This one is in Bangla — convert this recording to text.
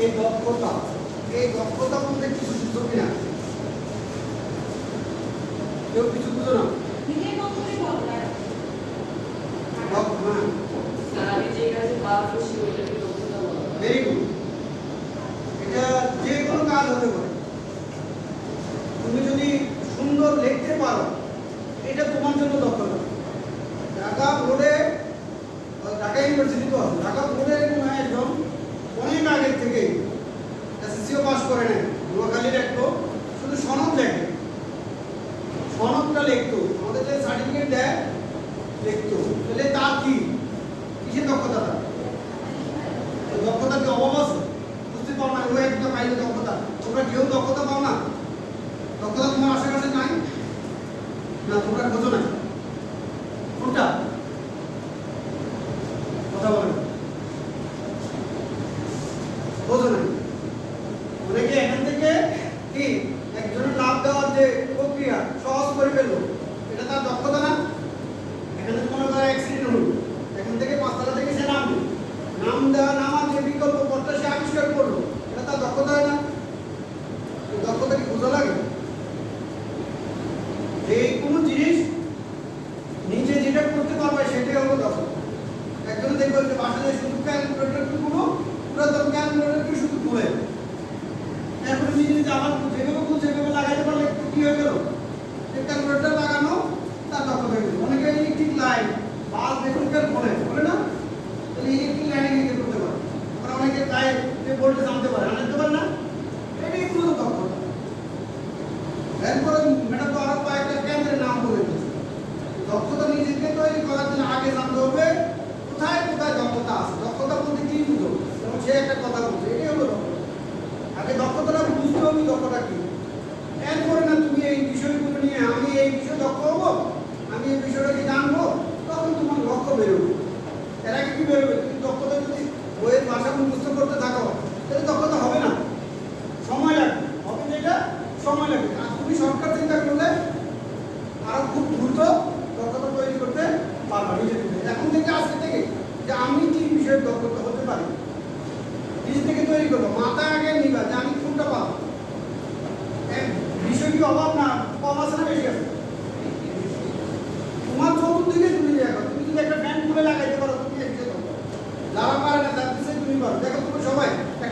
এই দক্ষতা এই দক্ষতা বলতে কিছু বুঝো কিনা কেউ কিছু বুঝো না না। হ্যাঁ। ভেরি গুড এটা যে কোনো কাজ হতে পারে তুমি যদি সুন্দর লিখতে পারো এটা তোমার জন্য দক্ষতা ঢাকা বোর্ডে ঢাকা ইউনিভার্সিটি তো। ঢাকা বোর্ডে এরকম একজন অনেক আগের থেকে। এসএসসিও পাস করে নেয়। নোয়াখালীর একটু। শুধু সনদ লেখে। সনদটা লিখতো। আমাদের যে সার্টিফিকেট দেয়, লিখতো। তাহলে তার কি? কিসের দক্ষতা দক্ষতা কি অভাব আছে? বুঝতে পারো না ওই একটা পাইলে দক্ষতা। তোমরা কেউ দক্ষতা পাও না? দক্ষতা তোমার আশেপাশে নাই? না, তোমরা খোঁজো না কোনটা? কথা বলেন খোঁজো না অনেকে এখান থেকে কি একজনের লাভ দেওয়ার যে প্রক্রিয়া সহজ করে ফেলল এটা তার দক্ষতা না? এখানে কোনো তার অ্যাক্সিডেন্ট হলো। এখান থেকে পাঁচতলা থেকে সে নামলো। নাম দেওয়া নামার যে বিকল্প পথটা সে আবিষ্কার করল এটা তার দক্ষতা হয় না এই দক্ষতা কি বোঝা লাগে যে কোনো জিনিস নিজে যেটা করতে পারবে সেটাই হলো দক্ষতা একজন দেখবে যে বাসায় শুধু ক্যালকুলেটর টুকুনো পুরাতন ক্যালকুলেটর শুধু ঘুরে নিজে নিজে আবার যেভাবে খুব যেভাবে লাগাইতে পারলে কি হয়ে গেল? ক্যালকুলেটর লাগানো তার দক্ষতা হয়ে গেল। অনেকে ইলেকট্রিক লাইন বাস ইলেকট্রিক্যাল বলে? বলে না? তাহলে ইলেকট্রিক লাইনে গিয়ে করতে পারে। আবার অনেকে গায়ে যে ভোল্টেজ আনতে পারে আনতে পারে না? এটাই পুরো দক্ষতা এরপরে ম্যাডাম তো আরও কয়েকটা কেন্দ্রের নাম বলে দিয়েছে। দক্ষতা নিজেকে তৈরি করার জন্য আগে জানতে হবে, কোথায় কোথায় দক্ষতা আছে? দক্ষতা বলতে কি বুঝো? সে একটা কথা বলছে এটাই হলো দক্ষতা আগে হবে দক্ষতা কি? এরপরে না তুমি এই বিষয়গুলো নিয়ে আমি এই বিষয়ে দক্ষ হব? আমি এই বিষয়টাকে জানব? তখন তোমার লক্ষ্য বেরোবে। এর আগে কি বেরোবে? তুমি দক্ষতা যদি বইয়ের ভাষা মুখস্থ করতে থাকো, তাহলে দক্ষতা হবে না। সময় লাগবে। হবে যেটা? সময় লাগবে। আর তুমি সরকার চিন্তা করলে আরও খুব দ্রুত দক্ষতা তৈরি করতে পারবা নিজে এখন থেকে আজকে থেকে যে আমি কি বিষয়ে দক্ষতা হতে পারি, নিজে থেকে তৈরি করব। মাথায় আগে নিবা যে আমি কোনটা পাবো। অভাব না কম আছে না বেশি আছে? তোমার চতুর্দিকে